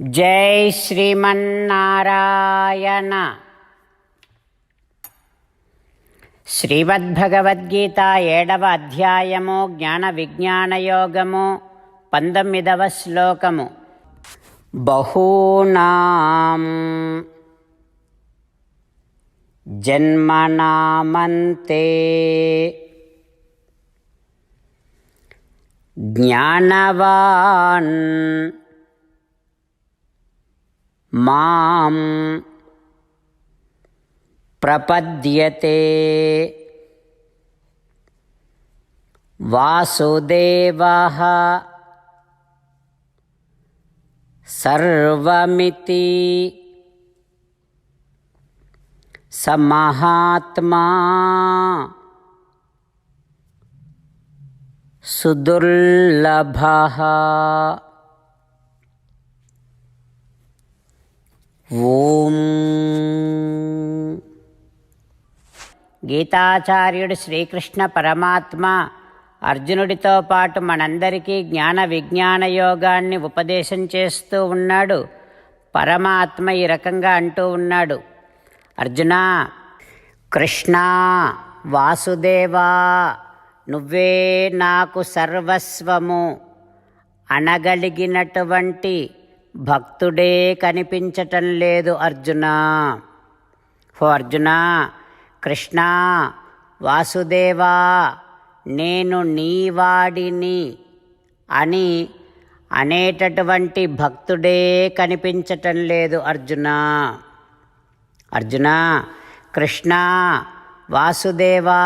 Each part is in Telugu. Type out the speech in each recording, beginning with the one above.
జై శ్రీమన్నారాయణ. శ్రీమద్భగవద్గీత ఏడవ అధ్యాయము జ్ఞాన విజ్ఞానయోగము పంతొమ్మిదవ శ్లోకము. బహూనాం జన్మనామంతే జ్ఞానవాన్ मां प्रपद्यते। वासुदेवः सर्वमिति स महात्मा सुदुर्लभः। ఓం. గీతాచార్యుడు శ్రీకృష్ణ పరమాత్మ అర్జునుడితో పాటు మనందరికీ జ్ఞాన విజ్ఞాన యోగాన్ని ఉపదేశం చేస్తూ ఉన్నాడు. పరమాత్మ ఈ రకంగా అంటూ ఉన్నాడు. అర్జున కృష్ణ వాసుదేవా నువ్వే నాకు సర్వస్వము. అనగలిగినటువంటి భక్తుడే కనిపించటం లేదు అర్జున. ఓ అర్జున కృష్ణ వాసుదేవా నేను నీవాడిని అని అనేటటువంటి భక్తుడే కనిపించటం లేదు అర్జున. అర్జున కృష్ణ వాసుదేవా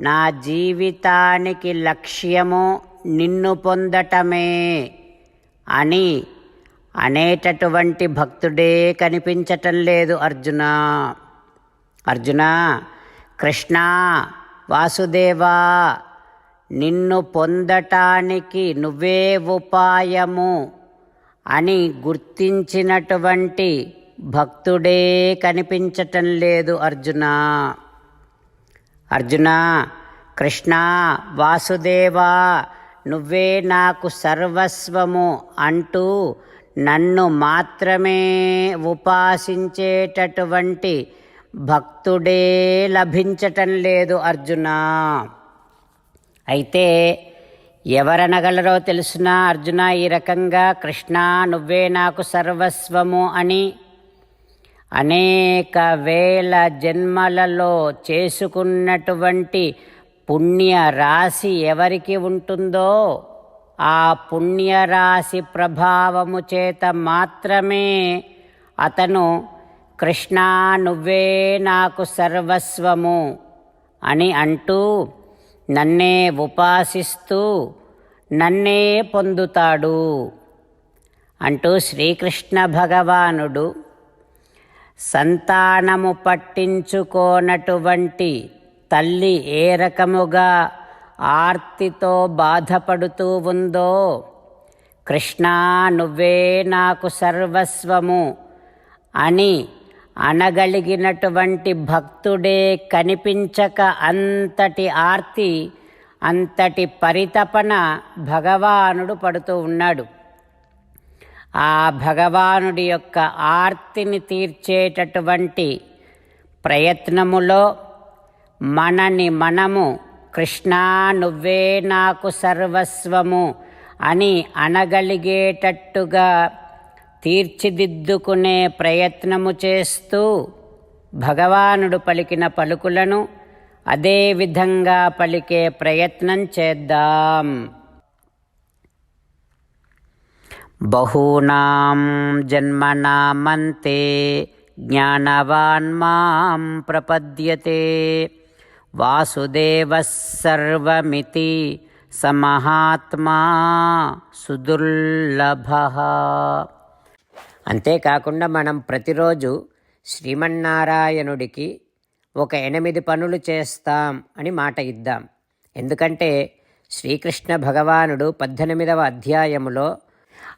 నా జీవితానికి లక్ష్యము నిన్ను పొందటమే అని అనేటటువంటి భక్తుడే కనిపించటం లేదు అర్జున. అర్జున కృష్ణ వాసుదేవా నిన్ను పొందటానికి నువ్వే ఉపాయము అని గుర్తించినటువంటి భక్తుడే కనిపించటం లేదు అర్జున. అర్జున కృష్ణ వాసుదేవా నువ్వే నాకు సర్వస్వము అంటూ నన్ను మాత్రమే ఉపాసించేటటువంటి భక్తుడే లభించటం లేదు అర్జున. అయితే ఎవరనగలరో తెలుసునా అర్జున ఈ రకంగా కృష్ణ నువ్వే నాకు సర్వస్వము అని అనేక వేల జన్మలలో చేసుకున్నటువంటి పుణ్య రాశి ఎవరికి ఉంటుందో ఆ పుణ్యరాశి ప్రభావము చేత మాత్రమే అతను కృష్ణా నువ్వే నాకు సర్వస్వము అని అంటూ నన్నే ఉపాసిస్తూ నన్నే పొందుతాడు అంటూ శ్రీకృష్ణ భగవానుడు సంతానము పట్టించుకోనటువంటి తల్లి ఏ రకముగా ఆర్తితో బాధపడుతూ ఉందో? కృష్ణా నువ్వే నాకు సర్వస్వము అని అనగలిగినటువంటి భక్తుడే కనిపించక అంతటి ఆర్తి అంతటి పరితపన భగవానుడు పడుతూ ఉన్నాడు. ఆ భగవానుడి యొక్క ఆర్తిని తీర్చేటటువంటి ప్రయత్నములో మనని మనము కృష్ణ నువ్వే నాకు సర్వస్వము అని అనగలిగేటట్టుగా తీర్చిదిద్దుకునే ప్రయత్నము చేస్తూ భగవానుడు పలికిన పలుకులను అదే విధంగా పలికే ప్రయత్నం చేద్దాం. బహూనాం జన్మనామంతే జ్ఞానవాన్ మాం ప్రపద్యతే. వాసుదేవ సర్వమితి సమహాత్మా సుదుర్లభ. అంతేకాకుండా మనం ప్రతిరోజు శ్రీమన్నారాయణుడికి ఒక ఎనిమిది పనులు చేస్తాం అని మాట ఇద్దాం. ఎందుకంటే శ్రీకృష్ణ భగవానుడు పద్దెనిమిదవ అధ్యాయములో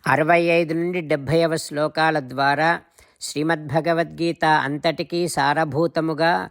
అరవై ఐదు నుండి డెబ్భైవ శ్లోకాల ద్వారా శ్రీమద్భగవద్గీత అంతటికీ సారభూతముగా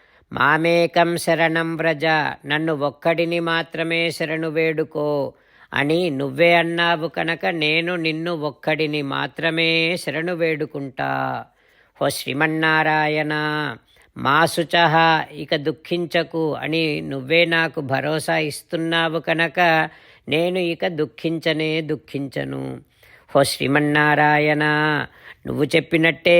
మామేకం శరణం వ్రజ నన్ను ఒక్కడిని మాత్రమే శరణు వేడుకో. అని నువ్వే అన్నావు కనుక నేను నిన్ను ఒక్కడిని మాత్రమే శరణు వేడుకుంటా. ఓ శ్రీమన్నారాయణ మా శుచ ఇక దుఃఖించకు అని నువ్వే నాకు భరోసా ఇస్తున్నావు కనుక నేను ఇక దుఃఖించనే దుఃఖించను. ఓ శ్రీమన్నారాయణ నువ్వు చెప్పినట్టే